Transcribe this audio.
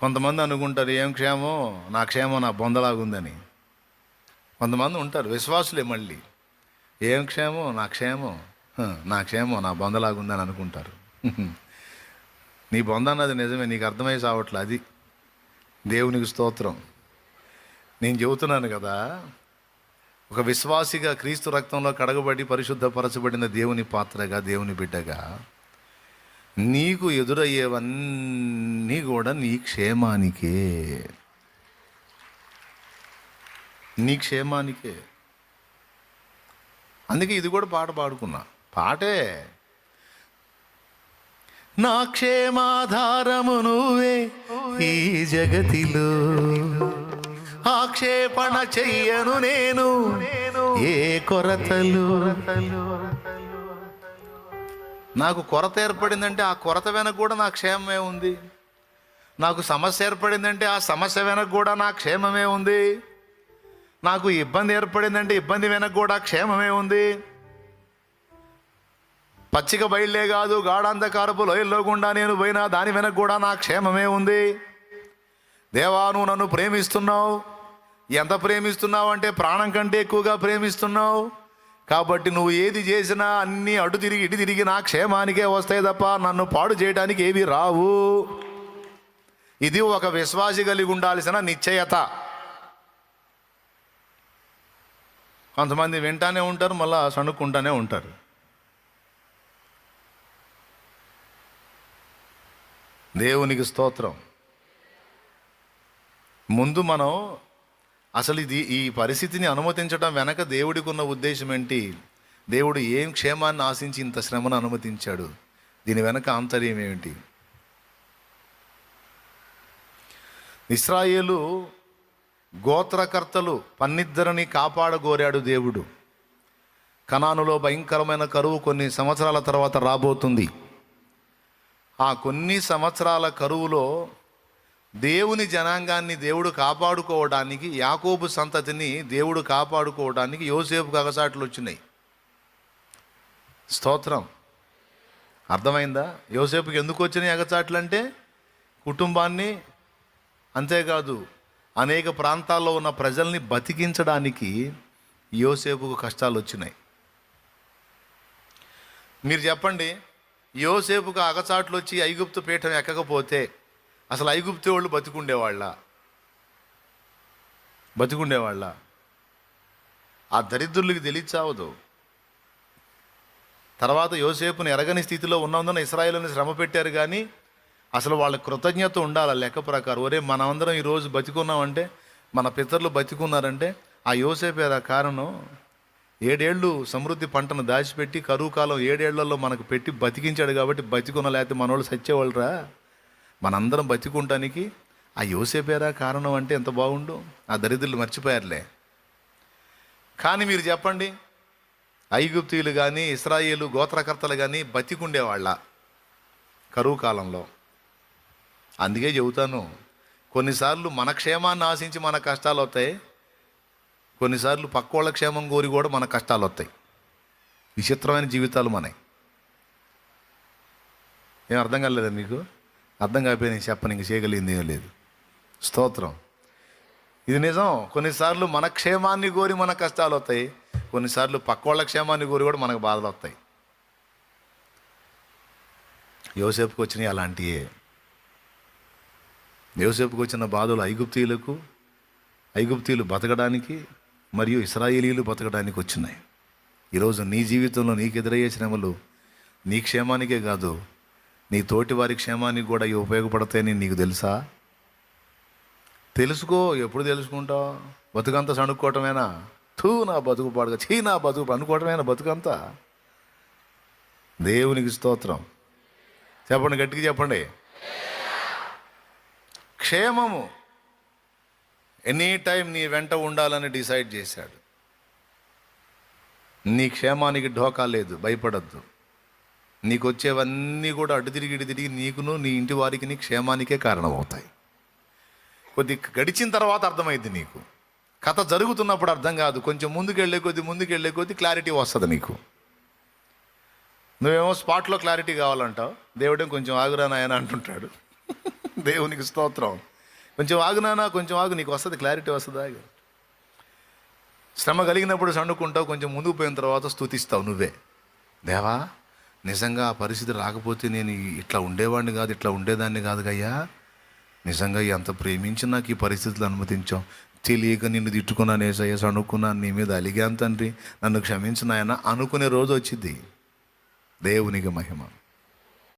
కొంతమంది అనుకుంటారు ఏం క్షేమం? నా క్షేమం నా బొందలాగుందని. కొంతమంది ఉంటారు విశ్వాసులే మళ్ళీ. ఏం క్షేమం? నా క్షేమం? నా క్షేమం నా బొందలాగుందని అనుకుంటారు. నీ బొంద అన్నది నిజమే నీకు అర్థమై సావట్లే అది. దేవునికి స్తోత్రం. నేను చెబుతున్నాను కదా ఒక విశ్వాసిగా క్రీస్తు రక్తంలో కడగబడి పరిశుద్ధపరచబడిన దేవుని పాత్రగా దేవుని బిడ్డగా నీకు ఎదురయ్యేవన్నీ కూడా నీ క్షేమానికే. నీ క్షేమానికే. అందుకే ఇది కూడా పాట పాడుకున్నా. పాటే. నా క్షేమాధారము నువ్వే ఈ జగతిలో. ఆక్షేపణ చెయ్యను నేను. ఏ కొరతలు. నాకు కొరత ఏర్పడిందంటే ఆ కొరత వెనక కూడా నా క్షేమమే ఉంది. నాకు సమస్య ఏర్పడిందంటే ఆ సమస్య వెనక కూడా నా క్షేమమే ఉంది. నాకు ఇబ్బంది ఏర్పడిందంటే ఇబ్బంది వెనక కూడా క్షేమమే ఉంది. పచ్చిక బయళ్ళే కాదు గాఢాంధకారపు లోయల్లో గుండా నేను పోయినా దాని వెనక కూడా నా క్షేమమే ఉంది. దేవా నువ్వు నన్ను ప్రేమిస్తున్నావు. ఎంత ప్రేమిస్తున్నావు అంటే ప్రాణం కంటే ఎక్కువగా ప్రేమిస్తున్నావు. కాబట్టి నువ్వు ఏది చేసినా అన్నీ అటు తిరిగి ఇటు తిరిగి నా క్షేమానికే వస్తాయి తప్ప నన్ను పాడు చేయడానికి ఏవి రావు. ఇది ఒక విశ్వాసి కలిగి ఉండాల్సిన నిశ్చయత. కొంతమంది వింటానే ఉంటారు మళ్ళా సణుక్కుంటానే ఉంటారు. దేవునికి స్తోత్రం. ముందు మనం అసలు ఇది ఈ పరిస్థితిని అనుమతించడం వెనక దేవుడికి ఉన్న ఉద్దేశం ఏంటి దేవుడు ఏం క్షేమాన్ని ఆశించి ఇంత శ్రమను అనుమతించాడు? దీని వెనక ఆంతర్యం ఏమిటి? ఇస్రాయేలు గోత్రకర్తలు పన్నిద్దరిని కాపాడగోరాడు దేవుడు. కనానులో భయంకరమైన కరువు కొన్ని సంవత్సరాల తర్వాత రాబోతుంది. ఆ కొన్ని సంవత్సరాల కరువులో దేవుని జనాంగాన్ని దేవుడు కాపాడుకోవడానికి యాకోబు సంతతిని దేవుడు కాపాడుకోవడానికి యోసేపు కగసాట్లు వచ్చినాయి. స్తోత్రం. అర్థమైందా? యోసేపుకి ఎందుకు వచ్చినాయి ఎగచాట్లు అంటే కుటుంబాన్ని అంతేకాదు అనేక ప్రాంతాల్లో ఉన్న ప్రజల్ని బతికించడానికి యోసేపుకు కష్టాలు వచ్చినాయి. మీరు చెప్పండి యోసేపుకు అగచాట్లు వచ్చి ఐగుప్తు పీఠం ఎక్కకపోతే అసలు ఐగుప్తే వాళ్ళు బతికుండేవాళ్ళ? బతికుండేవాళ్ళ? ఆ దరిద్రులకి తెలియచావదు తర్వాత యోసేపుని ఎరగని స్థితిలో ఉన్నందున ఇస్రాయేల్ని శ్రమ పెట్టారు కానీ అసలు వాళ్ళ కృతజ్ఞత ఉండాలి లెక్క ప్రకారం? ఒరే మనమందరం ఈరోజు బతికున్నామంటే మన పితరులు బతికున్నారంటే ఆ యోసేపేరా కారణం? ఏడేళ్ళు సమృద్ధి పంటను దాచిపెట్టి కరువు కాలం ఏడేళ్ళలో మనకు పెట్టి బతికించాడు కాబట్టి బతికున్న లేకపోతే మనోళ్ళు సచ్చేవాళ్ళరా. మనందరం బతికుంటానికి ఆ యోసేపేరా కారణం అంటే ఎంత బాగుండు? ఆ దరిద్రులు మర్చిపోయారులే. కానీ మీరు చెప్పండి ఐగుప్తీయులు కానీ ఇస్రాయేలు గోత్రకర్తలు కానీ బతికుండేవాళ్ళ కరువు కాలంలో. అందుకే చెబుతాను కొన్నిసార్లు మన క్షేమాన్ని ఆశించి మన కష్టాలు వస్తాయి కొన్నిసార్లు పక్కోళ్ళ క్షేమం కోరి కూడా మన కష్టాలు వస్తాయి. విచిత్రమైన జీవితాలు మనవి. ఏం అర్థం కాలేదా మీకు? అర్థం కాకపోయి నేను చెప్పను ఇంక చేయగలిగింది ఏం లేదు. స్తోత్రం. ఇది నిజం. కొన్నిసార్లు మన క్షేమాన్ని కోరి మన కష్టాలు వస్తాయి. కొన్నిసార్లు పక్కోళ్ళ క్షేమాన్ని కోరి కూడా మనకు బాధలు వస్తాయి. యోసేపుకి వచ్చినాయి అలాంటివే యోసేపుకి వచ్చిన బాధలు ఐగుప్తీయులకు ఐగుప్తీయులు బతకడానికి మరియు ఇస్రాయేలీలు బతకడానికి వచ్చినాయి. ఈరోజు నీ జీవితంలో నీకు ఎదురయ్యే శ్రమలు నీ క్షేమానికే కాదు. నీ తోటి వారి క్షేమానికి కూడా ఇవి ఉపయోగపడతాయని నీకు తెలుసా? తెలుసుకో ఎప్పుడు తెలుసుకుంటావు? బతుకంతా సణుక్కోవటమేనా? తూ నా బతుకు పాడుగా చీ నా బతుకు అనుకోవటమేనా బతుకంతా? దేవునికి స్తోత్రం. చెప్పండి గట్టిగా చెప్పండి. క్షేమము. ఎనీ టైం నీ వెంట ఉండాలని డిసైడ్ చేశాడు. నీ క్షేమానికి ఢోకా లేదు భయపడద్దు. నీకు వచ్చేవన్నీ కూడా అటు తిరిగి ఇటు తిరిగి నీకును నీ ఇంటి వారికి నీ క్షేమానికే కారణమవుతాయి. కొద్ది గడిచిన తర్వాత అర్థమైంది నీకు. కథ జరుగుతున్నప్పుడు అర్థం కాదు. కొంచెం ముందుకెళ్ళే కొద్ది ముందుకెళ్ళే కొద్ది క్లారిటీ వస్తుంది నీకు. నువ్వేమో స్పాట్లో క్లారిటీ కావాలంటావు. దేవుడే కొంచెం ఆగురా నాయన అంటుంటాడు. దేవునికి స్తోత్రం. కొంచెం ఆగునానా కొంచెం ఆగు నీకు వస్తుంది క్లారిటీ వస్తుందా? శ్రమ కలిగినప్పుడు సన్నుకుంటావు కొంచెం ముందుకు పోయిన తర్వాత స్థుతిస్తావు నువ్వే. దేవా నిజంగా ఆ పరిస్థితి రాకపోతే నేను ఇట్లా ఉండేవాడిని కాదు ఇట్లా ఉండేదాన్ని కాదు కయ్యా నిజంగా ఎంత ప్రేమించి నాకు ఈ పరిస్థితులు అనుమతించాం తెలియక నిన్ను తిట్టుకున్నాను ఏసయ్య అనుకున్నాను నీ మీద అలిగాను తండ్రి. నన్ను క్షమించిన ఆయన అనుకునే రోజు వచ్చింది. దేవునికి మహిమ.